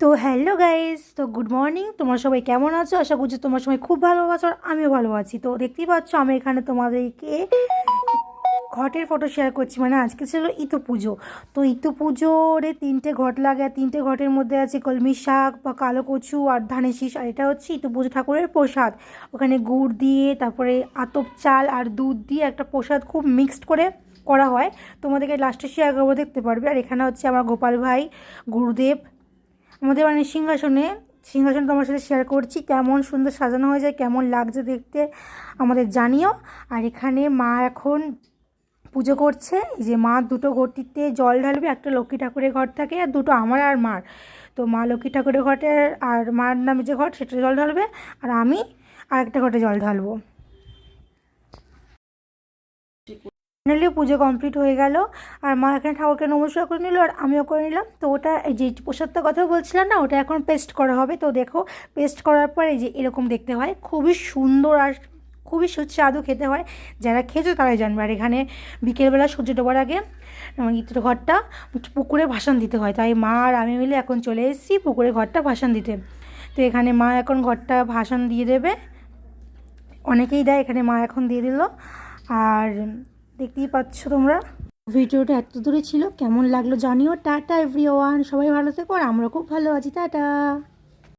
তো hello guys, তো good morning. তোমরা সবাই কেমন আছো? আশা করছি তোমার সবাই খুব ভালো আছো আর আমিও ভালো আছি। তো দেখতেই পাচ্ছ, আমি এখানে তোমাদেরকে ঘটের ফটো শেয়ার করছি। মানে আজকে ছিল ইতো পুজো। তো ইতো পুজোরে তিনটে ঘট লাগে। আর তিনটে ঘটের মধ্যে আছে কলমি শাক বা কালো কচু আর ধানের শীষ। আর এটা হচ্ছে ইতো পুজো ঠাকুরের প্রসাদ। ওখানে গুড় দিয়ে, তারপরে আতপ চাল আর দুধ দিয়ে একটা প্রসাদ খুব মিক্সড করে করা হয়। তোমাদেরকে লাস্টে শেয়ার করব, দেখতে পারবে। আর এখানে হচ্ছে আমার গোপাল ভাই, গুরুদেব আমাদের মানে সিংহাসনে সিংহাসন তোমার সাথে শেয়ার করছি। কেমন সুন্দর সাজানো হয়ে যায়, কেমন লাগছে দেখতে আমাদের জানিও। আর এখানে মা এখন পুজো করছে। যে মা দুটো ঘটিতে জল ঢালবে, একটা লক্ষ্মী ঠাকুরের ঘর থাকে আর দুটো আমার আর মার। তো মা লক্ষ্মী ঠাকুরের ঘটে আর মার নামে যে ঘট সেটা জল ঢালবে। আর আমি আর একটা ঘটে জল ঢালবো। ফাইনালি পুজো কমপ্লিট হয়ে গেল। আর মা এখানে ঠাকুরকে নমস্কার করে নিল, আর আমিও করে নিলাম। তো ওটা এই যে প্রসাদটার কথা বলছিলাম না, ওটা এখন পেস্ট করা হবে। তো দেখো পেস্ট করার পর যে এরকম দেখতে হয়। খুবই সুন্দর আর খুবই সুস্বাদু খেতে হয়। যারা খেয়েছো তারাই জানবে। আর এখানে বিকেলবেলা সূর্য ডোবার আগে ইটের ঘরটা পুকুরে ভাসান দিতে হয়। তাই মা আর আমি মিলে এখন চলে এসেছি পুকুরে ঘরটা ভাসান দিতে। তো এখানে মা এখন ঘরটা ভাসান দিয়ে দেবে। অনেকেই দেয়, এখানে মা এখন দিয়ে দিল। আর দেখতেই পাচ্ছ তোমরা। ভিডিওটা এত দূরে ছিল, কেমন লাগল জানিও। টাটা এভরি ওয়ান সবাই ভালো থেকো আর আমরা খুব ভালো আছি। টাটা।